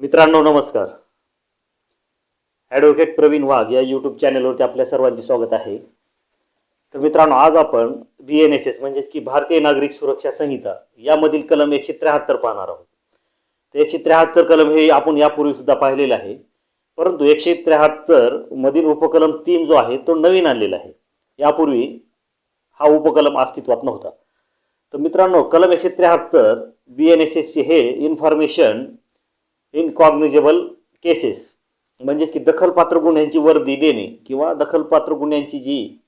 मित्रांनो नमस्कार. ॲडव्होकेट प्रवीण वाघ या यूट्यूब चॅनलवरती आपल्या सर्वांचे स्वागत आहे. तर मित्रांनो आज आपण बी एन एस एस म्हणजेच की भारतीय नागरिक सुरक्षा संहिता यामधील कलम एकशे त्र्याहत्तर पाहणार आहोत. तर एकशे त्र्याहत्तर कलम हे आपण यापूर्वी सुद्धा पाहिलेलं आहे. परंतु एकशे त्र्याहत्तर मधील उपकलम तीन जो आहे तो नवीन आणलेला आहे. यापूर्वी हा उपकलम अस्तित्वात नव्हता. तर मित्रांनो कलम एकशे त्र्याहत्तर बी एन एस एसचे हे इन्फॉर्मेशन इनकॉग्निजेबल केसेस म्हणजेच की दखलपात्र गुन्ह्यांची वर्दी देणे किंवा दखलपात्र गुन्ह्यांची जी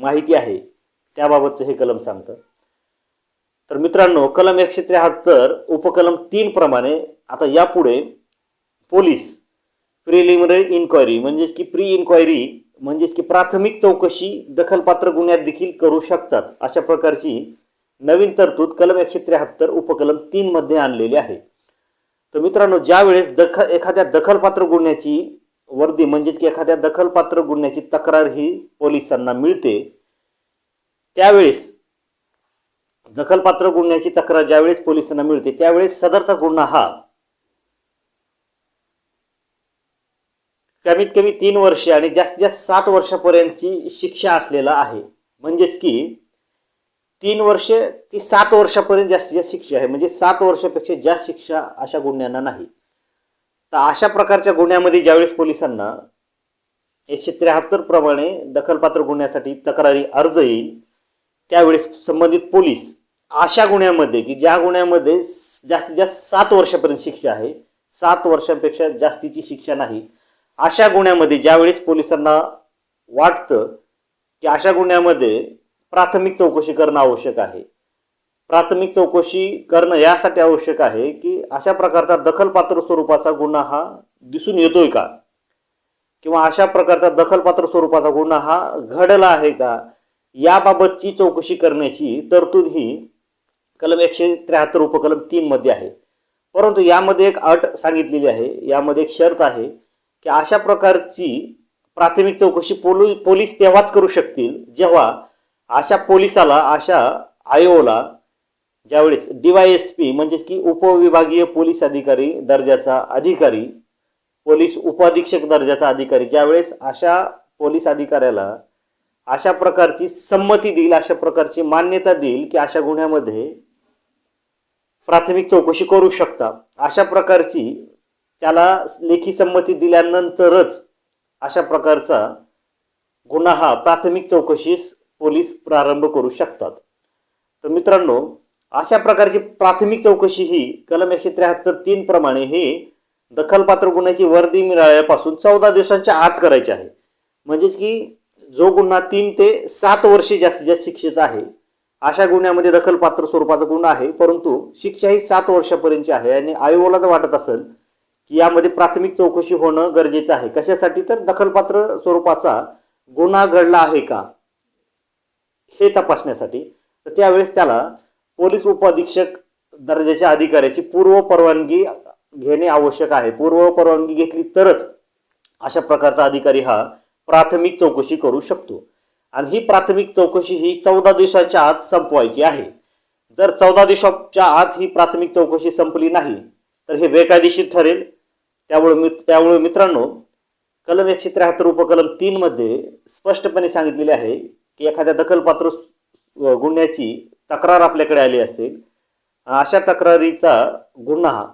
माहिती आहे त्याबाबतचं हे कलम सांगतं. तर मित्रांनो कलम एकशे त्र्याहत्तर उपकलम तीन प्रमाणे आता यापुढे पोलीस प्रिलिमिनरी इन्क्वायरी म्हणजेच की प्री इन्क्वायरी म्हणजेच की प्राथमिक चौकशी दखलपात्र गुन्ह्यात देखील करू शकतात. अशा प्रकारची नवीन तरतूद कलम एकशे त्र्याहत्तर उपकलम तीनमध्ये आणलेली आहे. तर मित्रांनो ज्या वेळेस दख एखाद्या दखलपात्र गुन्ह्याची वर्दी म्हणजेच की एखाद्या दखलपात्र गुन्ह्याची तक्रार ही पोलिसांना मिळते त्यावेळेस दखलपात्र गुन्ह्याची तक्रार ज्यावेळेस पोलिसांना मिळते त्यावेळेस सदरचा गुन्हा हा कमीत कमी तीन वर्षे आणि जास्तीत जास्त सात वर्षापर्यंतची शिक्षा असलेला आहे. म्हणजेच की तीन वर्षे ती सात वर्षापर्यंत जास्तीत जास्त शिक्षा आहे. म्हणजे सात वर्षापेक्षा जास्त शिक्षा अशा गुन्ह्यांना नाही. तर अशा प्रकारच्या गुन्ह्यामध्ये ज्यावेळेस पोलिसांना एकशे त्र्याहत्तर प्रमाणे दखलपात्र गुन्ह्यासाठी तक्रारी अर्ज येईल त्यावेळेस संबंधित पोलीस अशा गुन्ह्यामध्ये की ज्या गुन्ह्यामध्ये जास्तीत जास्त सात वर्षापर्यंत शिक्षा आहे सात वर्षांपेक्षा जास्तीची शिक्षा नाही अशा गुन्ह्यामध्ये ज्यावेळेस पोलिसांना वाटतं की अशा गुन्ह्यामध्ये प्राथमिक चौकशी करणं आवश्यक आहे. प्राथमिक चौकशी करणं यासाठी आवश्यक आहे की अशा प्रकारचा दखलपात्र स्वरूपाचा गुन्हा हा दिसून येतोय का? किंवा अशा प्रकारचा दखलपात्र स्वरूपाचा गुन्हा हा घडला आहे का? याबाबतची चौकशी करण्याची तरतूद ही कलम एकशे त्र्याहत्तर उपकलम तीन मध्ये आहे. परंतु यामध्ये एक अट सांगितलेली आहे. यामध्ये एक शर्त आहे की अशा प्रकारची प्राथमिक चौकशी पोलू पोलीस तेव्हाच करू शकतील जेव्हा अशा पोलिसाला अशा आयोला ज्यावेळेस डीवायएस पी म्हणजेच की उपविभागीय पोलीस अधिकारी दर्जाचा अधिकारी पोलीस उपअधीक्षक दर्जाचा अधिकारी ज्यावेळेस अशा पोलीस अधिकाऱ्याला अशा प्रकारची संमती देईल अशा प्रकारची मान्यता देईल की अशा गुन्ह्यामध्ये प्राथमिक चौकशी करू शकता अशा प्रकारची त्याला लेखी संमती दिल्यानंतरच अशा प्रकारचा गुन्हा हा प्राथमिक चौकशीस पोलीस प्रारंभ करू शकतात. तर मित्रांनो अशा प्रकारची प्राथमिक चौकशी ही कलम एकशे त्र्याहत्तर तीन प्रमाणे हे दखलपात्र गुन्ह्याची वर्दी मिळाल्यापासून चौदा दिवसांच्या आत करायची आहे. म्हणजेच की जो गुन्हा तीन ते सात वर्षे जास्तीत जास्त शिक्षेचा आहे अशा गुन्ह्यामध्ये दखलपात्र स्वरूपाचा गुन्हा आहे परंतु शिक्षा ही सात वर्षापर्यंतची आहे आणि आयोगाला जर वाटत असेल की यामध्ये प्राथमिक चौकशी होणं गरजेचं आहे कशासाठी? तर दखलपात्र स्वरूपाचा गुन्हा घडला आहे का? हे तपासण्यासाठी तर त्यावेळेस त्याला पोलीस उपअधीक्षक दर्जाच्या अधिकाऱ्याची पूर्व परवानगी घेणे आवश्यक आहे. पूर्व परवानगी घेतली तरच अशा प्रकारचा अधिकारी हा प्राथमिक चौकशी करू शकतो. आणि ही प्राथमिक चौकशी ही चौदा दिवसाच्या आत संपवायची आहे. जर चौदा दिवसाच्या आत ही प्राथमिक चौकशी संपली नाही तर हे बेकायदेशीर ठरेल. त्यामुळे मी त्यामुळे मित्रांनो कलम एकशे त्र्याहत्तर उपकलम तीनमध्ये स्पष्टपणे सांगितलेले आहे की एखाद्या दखलपात्र गुन्ह्याची तक्रार आपल्याकडे आली असेल अशा तक्रारीचा गुन्हा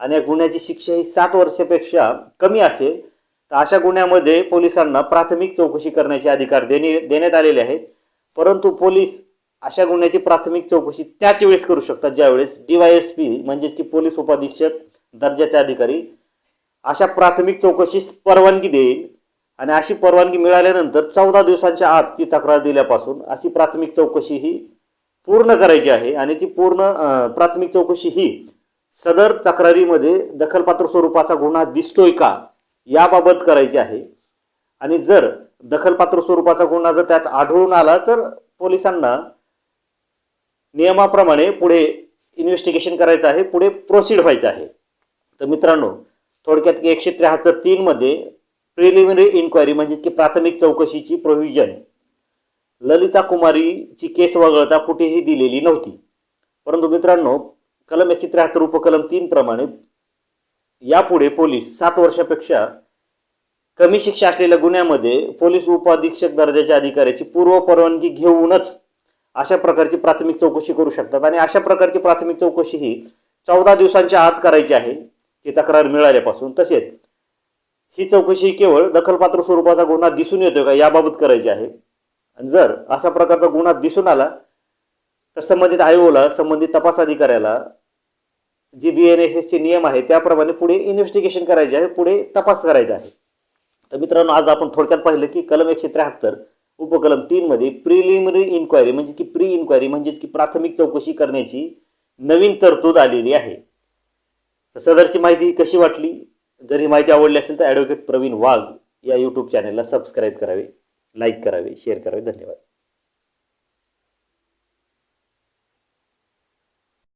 आणि या गुन्ह्याची शिक्षा ही सात वर्षापेक्षा कमी असेल तर अशा गुन्ह्यामध्ये पोलिसांना प्राथमिक चौकशी करण्याचे अधिकार देणे देण्यात आलेले आहेत. परंतु पोलीस अशा गुन्ह्याची प्राथमिक चौकशी त्याच वेळेस करू शकतात ज्यावेळेस डी व्हाय एस पी म्हणजेच की पोलीस उपाधीक्षक दर्जाचे अधिकारी अशा प्राथमिक चौकशीस परवानगी देईल. आणि अशी परवानगी मिळाल्यानंतर चौदा दिवसांच्या आत ती तक्रार दिल्यापासून अशी प्राथमिक चौकशी ही पूर्ण करायची आहे आणि ती पूर्ण प्राथमिक चौकशी ही सदर तक्रारीमध्ये दखलपात्र स्वरूपाचा गुन्हा दिसतोय का याबाबत करायची आहे. आणि जर दखलपात्र स्वरूपाचा गुन्हा जर त्यात आढळून आला तर पोलिसांना नियमाप्रमाणे पुढे इन्व्हेस्टिगेशन करायचं आहे पुढे प्रोसीड व्हायचं आहे. तर मित्रांनो थोडक्यात एकशे त्र्याहत्तर तीनमध्ये प्रिलिमिनरी इन्क्वायरी म्हणजे की प्राथमिक चौकशीची प्रोव्हिजन ललिता कुमारीची केस वगळता कुठेही दिलेली नव्हती. परंतु मित्रांनो कलम एकशे त्र्याहत्तर उपकलम तीन प्रमाणे यापुढे पोलीस सात वर्षापेक्षा कमी शिक्षा असलेल्या गुन्ह्यामध्ये पोलीस उपअधीक्षक दर्जाच्या अधिकाऱ्याची पूर्व परवानगी घेऊनच अशा प्रकारची प्राथमिक चौकशी करू शकतात. आणि अशा प्रकारची प्राथमिक चौकशी ही चौदा दिवसांच्या आत करायची आहे ती तक्रार मिळाल्यापासून तसेच. ही चौकशी केवळ दखलपात्र स्वरूपाचा गुन्हा दिसून येतोय का याबाबत करायची आहे. आणि जर अशा प्रकारचा गुन्हा दिसून आला तर संबंधित आयोगाला संबंधित तपास अधिकाऱ्याला जी बी एन एस एसचे नियम आहे त्याप्रमाणे पुढे इन्व्हेस्टिगेशन करायचे आहे पुढे तपास करायचा आहे. तर मित्रांनो आज आपण थोडक्यात पाहिलं की कलम एकशे त्र्याहत्तर उपकलम तीनमध्ये प्रिलिमिनरी इन्क्वायरी म्हणजे की प्री इन्क्वायरी म्हणजेच की प्राथमिक चौकशी करण्याची नवीन तरतूद आलेली आहे. सदरची माहिती कशी वाटली? जर ही माहिती आवडली असेल तर ॲडव्होकेट प्रवीण वाघ या यूट्यूब चॅनलला सबस्क्राईब करावे लाईक करावे शेअर करावे. धन्यवाद.